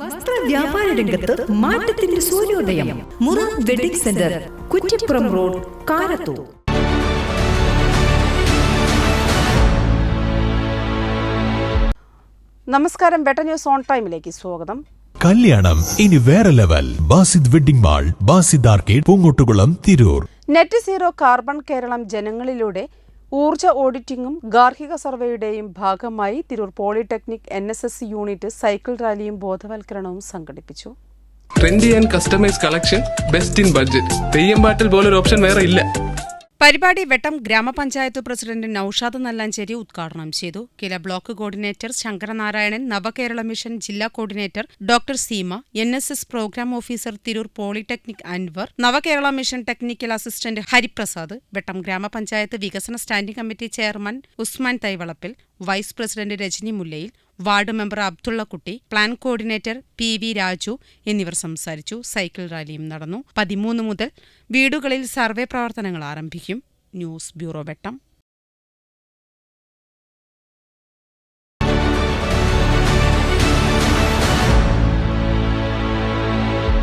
വസ്ത്ര വ്യാപാര രംഗത്ത് മാറ്റത്തിന്റെ സൂര്യോദയം. മുറ wedding centre Kuttippuram road Karathur. നമസ്കാരം ബെറ്റർ ന്യൂസ് ഓൺ ടൈമിലേക്ക് സ്വാഗതം. കല്യാണം ഇനി വേറെ level. Basid wedding mall Basid arcade Poongottukulam Tirur. Net zero carbon Keralam ജനങ്ങളിലൂടെ ഊർജ ഓഡിറ്റിംഗും ഗാർഹിക സർവേയുടെയും ഭാഗമായി Tirur polytechnic N S S unit cycle റാലിയും ബോധവൽക്കരണവും സംഘടിപ്പിച്ചു. Trendy and customise collection best in budget Theyyam പാട്ടിൽ പോലൊരു ഓപ്ഷൻ വേറെ ഇല്ല. പരിപാടി വെട്ടം ഗ്രാമപഞ്ചായത്ത് പ്രസിഡന്റ് നൌഷാദ് നല്ലാഞ്ചേരി ഉദ്ഘാടനം ചെയ്തു. KILA block coordinator Sankaranarayanan Navakerala mission ജില്ലാ coordinator doctor Seema N S S programme officer Tirur polytechnic Anwar Navakerala mission technical assistant Hariprasad Vettam ഗ്രാമപഞ്ചായത്ത് വികസന standing committee chairman Usman Thaivalappil vice president Rajani Mullayil ward member Abdullakutty plan coordinator P V Raju എന്നിവർ സംസാരിച്ചു. Cycle റാലിയും നടന്നു. പതിമൂന്ന് മുതൽ വീടുകളിൽ survey പ്രവർത്തനങ്ങൾ ആരംഭിക്കും. News bureau Vettam.